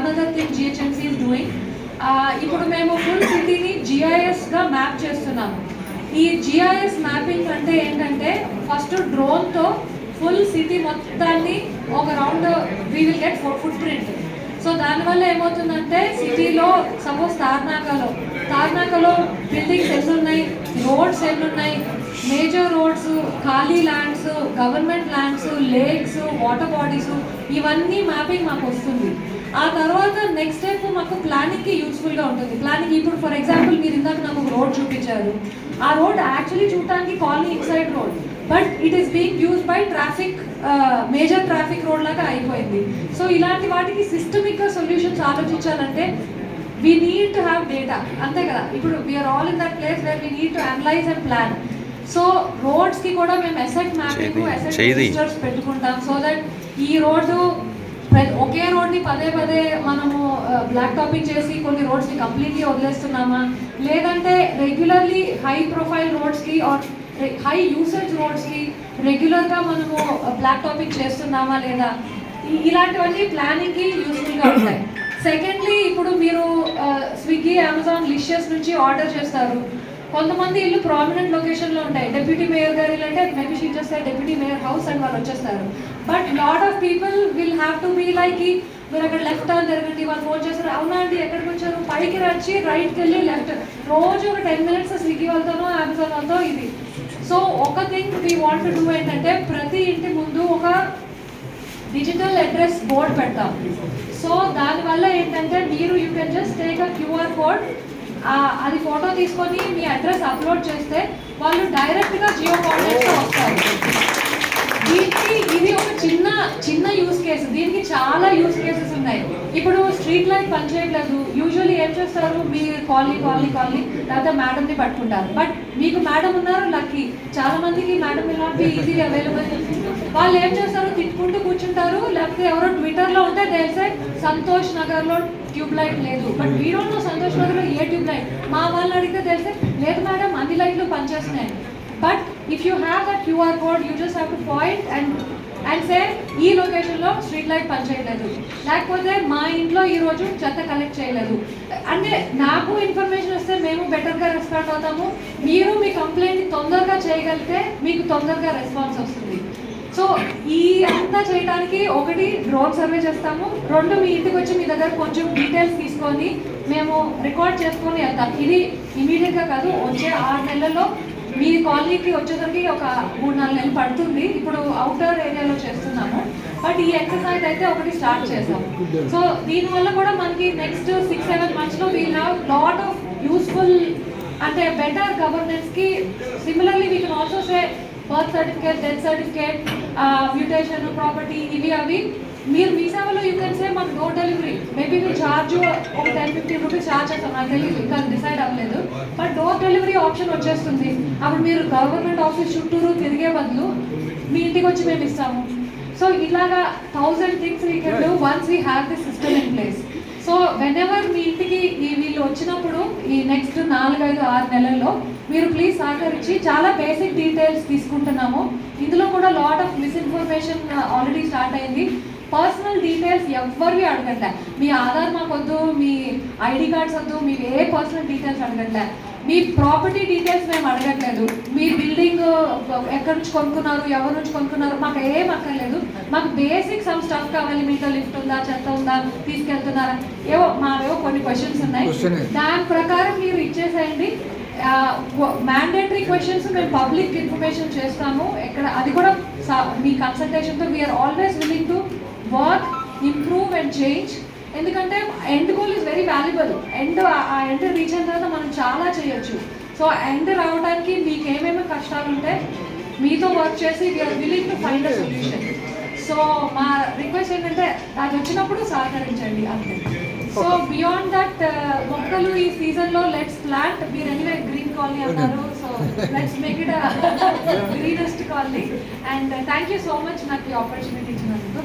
Another thing GHMC is doing ఇప్పుడు మేము full సిటీని జిఐఎస్గా మ్యాప్ చేస్తున్నాము. ఈ జిఐఎస్ మ్యాపింగ్ అంటే ఏంటంటే ఫస్ట్ డ్రోన్తో ఫుల్ సిటీ మొత్తాన్ని ఒక round we will get footprint so దానివల్ల ఏమవుతుందంటే సిటీలో సపోజ్ తార్నాకలో తార్నాకలో బిల్డింగ్స్ ఎన్నున్నాయి రోడ్స్ ఎన్నున్నాయి మేజర్ రోడ్స్ ఖాళీ lands government lands lakes water bodies ఇవన్నీ మ్యాపింగ్ మాకు వస్తుంది. ఆ తర్వాత నెక్స్ట్ స్టెప్ మాకు ప్లానింగ్కి యూస్ఫుల్గా ఉంటుంది. ప్లానింగ్ ఇప్పుడు ఫర్ ఎగ్జాంపుల్ మీరు ఇందాక నాకు ఒక రోడ్ చూపించారు. ఆ రోడ్ యాక్చువల్లీ చూడటానికి colony inside road but it is being use by traffic major traffic road లాగా అయిపోయింది. సో ఇలాంటి వాటికి systemic solutions ఆలోచించాలంటే we need to have data అంతే కదా? ఇప్పుడు we are all in that place where we need to analyse and plan so రోడ్స్కి కూడా మేము asset mapping asset పెట్టుకుంటాం సో దట్ ఈ రోడ్డు ఒకే రోడ్ని పదే పదే మనము బ్లాక్ టాపింగ్ చేసి కొన్ని రోడ్స్ని కంప్లీట్లీ వదిలేస్తున్నామా? లేదంటే రెగ్యులర్లీ హై ప్రొఫైల్ రోడ్స్కి ఆర్ హై యూసేజ్ రోడ్స్కి రెగ్యులర్గా మనము బ్లాక్ టాపింగ్ చేస్తున్నామా లేదా? ఇలాంటివన్నీ ప్లానింగ్కి యూస్ఫుల్గా ఉంటాయి. సెకండ్లీ ఇప్పుడు మీరు స్విగ్గీ అమెజాన్ లిషియస్ నుంచి ఆర్డర్ చేస్తారు. కొంతమంది ఇల్లు ప్రామినెంట్ లొకేషన్లో ఉంటాయి. డెప్యూటీ మేయర్ గారు ఇల్లు అంటే maybe she just deputy mayor house and వాళ్ళు వచ్చేస్తారు. But lot of people will have to be like మీరు అక్కడ లెఫ్ట్ టర్న్ జరగండి వాళ్ళు ఫోన్ చేస్తారు. అవునా అండి ఎక్కడికి వచ్చారు? పైకి రచ్చి రైట్కి వెళ్ళి లెఫ్ట్ రోజు ఒక టెన్ మినిట్స్ స్విగ్గీ వాళ్ళతోనో అమెజాన్ వాళ్ళతో ఇది. సో ఒక థింగ్ వీ వాంట్ డూ ఏంటంటే ప్రతి ఇంటి ముందు ఒక డిజిటల్ అడ్రస్ బోర్డ్ పెడతాం. సో దానివల్ల ఏంటంటే మీరు you can just take a QR code అది ఫోటో తీసుకొని మీ అడ్రస్ అప్లోడ్ చేస్తే వాళ్ళు డైరెక్ట్గా జియో కాంటాక్ట్తో వస్తారు. దీనికి ఇది ఒక చిన్న చిన్న యూస్ కేసు దీనికి చాలా యూస్ కేసెస్ ఉన్నాయి. ఇప్పుడు స్ట్రీట్ లైట్ పనిచేయట్లేదు యూజువల్లీ ఏం చేస్తారు? మీ కాలనీ కాలనీ కాలనీ లేకపోతే మేడంని పట్టుకుంటారు. బట్ మీకు మేడం ఉన్నారు లక్కీ చాలా మందికి మేడం ఇలాంటి ఈజీ అవైలబుల్ వాళ్ళు ఏం చేస్తారు? తిట్టుకుంటూ కూర్చుంటారు. లేకపోతే ఎవరో ట్విట్టర్లో ఉంటే తెలిసే సంతోష్ నగర్లో ట్యూబ్ లైట్ లేదు. But we don't know Santosh నగర్లో ఏ ట్యూబ్ లైట్. మా వాళ్ళని అడిగితే తెలిసే లేదు మేడం అన్ని లైట్లు పనిచేస్తున్నాయి. But if you have that QR code you just have to point and and say ఈ లొకేషన్లో స్ట్రీట్ లైట్ పనిచేయలేదు. లేకపోతే మా ఇంట్లో ఈరోజు చెత్త కలెక్ట్ చేయలేదు. అంటే నాకు ఇన్ఫర్మేషన్ వస్తే మేము బెటర్గా రెస్పాండ్ అవుతాము. మీరు మీ కంప్లైంట్ తొందరగా చేయగలిగితే మీకు తొందరగా రెస్పాన్స్ వస్తుంది. సో ఈ అంతా చేయడానికి ఒకటి డ్రోన్ సర్వే చేస్తాము. రెండు మీ ఇంటికి వచ్చి మీ దగ్గర కొంచెం డీటెయిల్స్ తీసుకొని మేము రికార్డ్ చేసుకొని వెళ్తాం. ఇది ఇమీడియట్గా కాదు వచ్చే ఆరు నెలల్లో మీ కాలనీకి వచ్చేసరికి ఒక మూడు నాలుగు నెలలు పడుతుంది. ఇప్పుడు అవుటర్ ఏరియాలో చేస్తున్నాము. బట్ ఈ ఎక్సర్సైజ్ అయితే ఒకటి స్టార్ట్ చేసాం సో దీనివల్ల కూడా మనకి నెక్స్ట్ సిక్స్ సెవెన్ మంత్స్లో we'll have lot of useful అంటే better గవర్నెన్స్కి similarly we can also say birth certificate death certificate mutation property ఇవి అవి. మీరు మీ సేవలో యూ కెన్ సే మాకు డోర్ డెలివరీ మేబీ మీరు ఛార్జ్ ఒక టెన్ ఫిఫ్టీన్ రూపీస్ ఛార్జ్ చేస్తాం నాకు తెలియదు ఇంకా డిసైడ్ అవ్వలేదు. బట్ డోర్ డెలివరీ ఆప్షన్ వచ్చేస్తుంది. అప్పుడు మీరు గవర్నమెంట్ ఆఫీస్ చుట్టూరు తిరిగే బదులు మీ ఇంటికి వచ్చి మేము ఇస్తాము. సో ఇలాగా thousand things we can do once we have the system in place so whenever మీ ఇంటికి ఈ వీళ్ళు వచ్చినప్పుడు ఈ నెక్స్ట్ నాలుగైదు ఆరు నెలల్లో మీరు ప్లీజ్ సహకరించి చాలా బేసిక్ డీటెయిల్స్ తీసుకుంటున్నాము. ఇందులో కూడా lot of misinformation already start అయింది. పర్సనల్ డీటెయిల్స్ ఎవరివి అడగట్లే మీ ఆధార్ మాకు వద్దు మీ ఐడి కార్డ్స్ వద్దు మీ ఏ పర్సనల్ డీటెయిల్స్ అడగట్లే మీ ప్రాపర్టీ డీటెయిల్స్ మేము అడగట్లేదు. మీ బిల్డింగ్ ఎక్కడి నుంచి కొనుక్కున్నారు ఎవరి నుంచి కొనుక్కున్నారు మాకు ఏం అక్కర్లేదు. మాకు బేసిక్ సమ్ స్టఫ్ కావాలి. మీతో లిఫ్ట్ ఉందా చెత్త ఉందా తీసుకెళ్తున్నారా? ఏవో మావేవో కొన్ని క్వశ్చన్స్ ఉన్నాయి. దాని ప్రకారం మీరు ఇచ్చేసేయండి. మ్యాండేటరీ క్వశ్చన్స్ మేము పబ్లిక్ ఇన్ఫర్మేషన్ చేస్తాము. ఎక్కడ అది కూడా మీ కన్సల్టేషన్తో we are always willing to work improve and change ఎందుకంటే end goal is very valuable end ఆ ఎండ్ రీచ్ అయిన తర్వాత మనం చాలా చేయొచ్చు. సో ఎండ్ రావడానికి మీకు ఏమేమి కష్టాలు ఉంటే మీతో వర్క్ చేసి we are willing to find a solution so మా రిక్వెస్ట్ ఏంటంటే అది వచ్చినప్పుడు సహకరించండి అంతే. సో బియాండ్ దట్ మొక్కలు ఈ సీజన్లో లెట్స్ ప్లాంట్ మీరు ఎనివే గ్రీన్ కాలనీ అన్నారు so let's make it greenest colony and thank you so much నాకు ఈ ఆపర్చునిటీ ఇచ్చినందుకు.